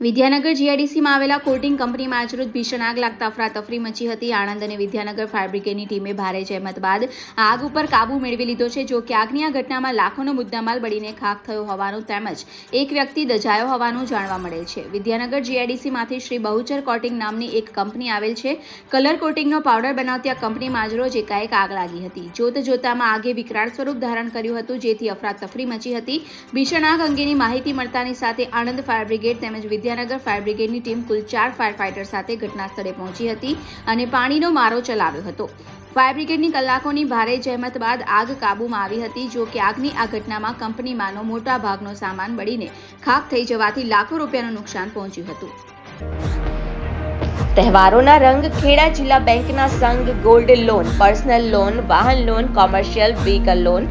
વિદ્યાનગર જીઆઈડીસીમાં આવેલા કોટિંગ કંપનીમાં આજરોજ ભીષણ આગ લાગતા અફરાતફરી મચી હતી. આણંદ અને વિદ્યાનગર ફાયર બ્રિગેડની ટીમે ભારે જહેમત બાદ આગ ઉપર કાબુ મેળવી લીધો છે, જો કે આગની આ ઘટનામાં લાખોનો મુદ્દામાલ બળીને ખાખ થયો હોવાનું તેમજ એક વ્યક્તિ દજાયો હોવાનું જાણવા મળેલ છે. વિદ્યાનગર જીઆઈડીસીમાંથી શ્રી બહુચર કોટિંગ નામની એક કંપની આવેલ છે. કલર કોટિંગનો પાવડર બનાવતી આ કંપનીમાં આજરોજ એકાએક આગ લાગી હતી. જોત જોતામાં આગે વિકરાળ સ્વરૂપ ધારણ કર્યું હતું, જેથી અફરાતફરી મચી હતી. ભીષણ આગ અંગેની માહિતી મળતાની સાથે આણંદ ફાયર બ્રિગેડ તેમજ વિદ્યાનગર ફાયર બ્રિગેડની ટીમ કુલ ચાર ફાયર ફાઇટર સાથે ઘટના પહોંચી હતી અને પાણીનો મારો ચલાવ્યો હતો. ફાયર બ્રિગેડની કલાકોની ભારે જહેમત બાદ આગ કાબૂમાં આવી હતી, જો કે આગની આ ઘટનામાં કંપનીમાંનો મોટા ભાગનો સામાન બળીને ખાખ થઈ જવાથી લાખો રૂપિયાનું નુકસાન પહોંચ્યું હતું. તહેવારોના રંગ ખેડા જિલ્લા બેંકના સંઘ ગોલ્ડ લોન, પર્સનલ લોન, વાહન loan, commercial vehicle loan